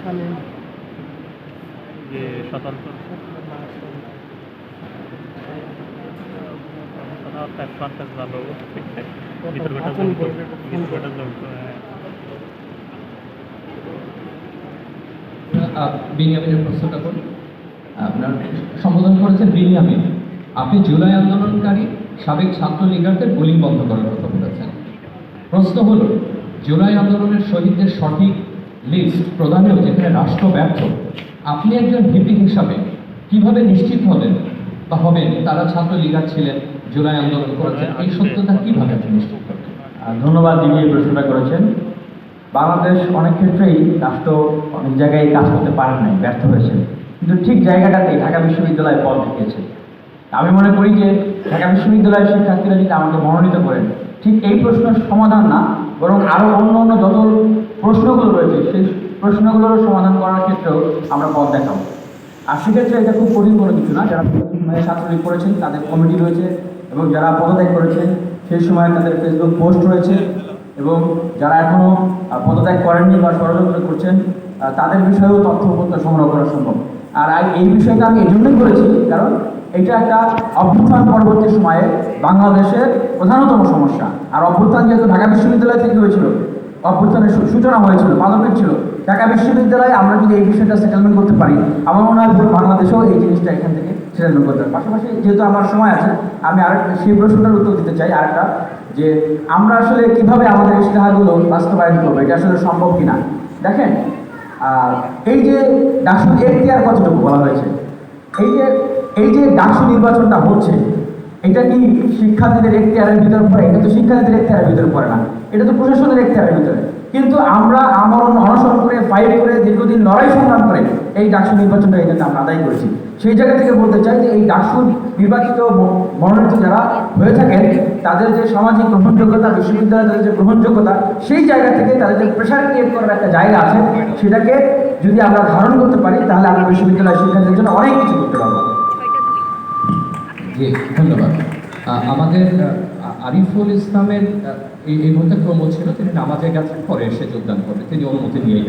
শালীন যে স্বতন্ত্র প্যাস ভালো বিতর্কটা আপন বিতর্কটা বিনিয়ামিনের প্রশ্নটা করুন। আপনার সম্বোধন করেছেন বিনিয়ামিন। আপনি জুলাই আন্দোলনকারী, সাবেক ছাত্র লীগারদের গুলি বন্ধ করার কথা বলেছেন। প্রশ্ন হল, জুলাই আন্দোলনের শহীদদের সঠিক লিস্ট প্রদানেও যেখানে রাষ্ট্র ব্যর্থ, আপনি একজন ভিপি হিসাবে কীভাবে নিশ্চিত হবেন বা হবেন, তারা ছাত্র লীগার ছিলেন, জুলাই আন্দোলন করেছেন, এই সত্যতা কীভাবে আপনি নিশ্চিত করবেন ধন্যবাদ যিনি এই প্রশ্নটা করেছেন। বাংলাদেশ অনেক ক্ষেত্রেই রাষ্ট্র অনেক জায়গায় কাজ করতে পারেন নাই, ব্যর্থ হয়েছে। কিন্তু ঠিক জায়গাটাতে ঢাকা বিশ্ববিদ্যালয় পদ দেখিয়েছে। আমি মনে করি যে ঢাকা বিশ্ববিদ্যালয়ের শিক্ষার্থীরা যদি আমাকে মনোনীত করেন, ঠিক এই প্রশ্নের সমাধান না, বরং আরও অন্য অন্য যত প্রশ্নগুলো রয়েছে, সেই প্রশ্নগুলোরও সমাধান করার ক্ষেত্রেও আমরা পথ দেখাবো। আর সেক্ষেত্রে এটা খুব কঠিন কোনো কিছু না, যারা ছাত্রলীগ করেছেন, তাদের কমিটি রয়েছে এবং যারা পদত্যাগ করেছেন, সেই সময় তাদের ফেসবুক পোস্ট রয়েছে। এবং যারা এখনও পদত্যাগ করেননি বা ষড়যন্ত্র করছেন তাদের বিষয়েও তথ্য সংগ্রহ করা সম্ভব। আর এই বিষয়টা আমি এই জন্যই করেছি, কারণ এটা একটা অভ্যুত্থান পরবর্তী সময়ে বাংলাদেশের প্রধানতম সমস্যা। আর অভ্যুত্থান যেহেতু ঢাকা বিশ্ববিদ্যালয় থেকে হয়েছিল, অভ্যুত্থানের সূচনা হয়েছিল মাদকের ছিল, ঢাকা বিশ্ববিদ্যালয়ে আমরা যদি এই বিষয়টা সেটেলমেন্ট করতে পারি, আমার মনে হয় বাংলাদেশেও এই জিনিসটা এখান থেকে সেটেলমেন্ট করতে পারে। পাশাপাশি যেহেতু আমার সময় আছে, আমি আরেকটা সেই প্রশ্নটার উত্তর দিতে চাই আরেকটা। যে আমরা আসলে কীভাবে আমাদের ইশতেহারগুলো বাস্তবায়ন করব, এটা আসলে সম্ভব কিনা? দেখেন এই যে ডাকসু এখতিয়ার কতটুকু বলা হয়েছে? এই যে এই যে ডাকসু নির্বাচনটা হচ্ছে, এটা কি শিক্ষার্থীদের এখতিয়ারের ভিতরে পড়ে? এটা তো শিক্ষার্থীদের এখতিয়ারের ভিতরে পড়ে না। এটা তো প্রশাসনের এখতিয়ারের ভিতরে। কিন্তু আমরা আমরণ অনশন করে ফাইট করে দীর্ঘদিন লড়াই সংগ্রাম করে এই ডাকসু নির্বাচনটা এখানে আমরা আদায় করেছি। সেই জায়গা থেকে বলতে চাই যে এই ডাকসু নির্বাচিত মনোনীত যারা হয়ে থাকেন তাদের যে সামাজিক গ্রহণযোগ্যতা বিশ্ববিদ্যালয়ের তাদের যে গ্রহণযোগ্যতা সেই জায়গা থেকে তাদের যে প্রেশার ক্রিয়েট করার একটা জায়গা আছে সেটাকে যদি আমরা ধারণ করতে পারি তাহলে আমরা বিশ্ববিদ্যালয় শিক্ষার্থীদের জন্য অনেক কিছু করতে পারব। জি ধন্যবাদ। আমাদের আরিফুল ইসলামের এই মধ্যে ক্রম ছিল, তিনি নামাজে গেছেন, পরে এসে যোগদান করবে তিনি অনুমতি নিয়ে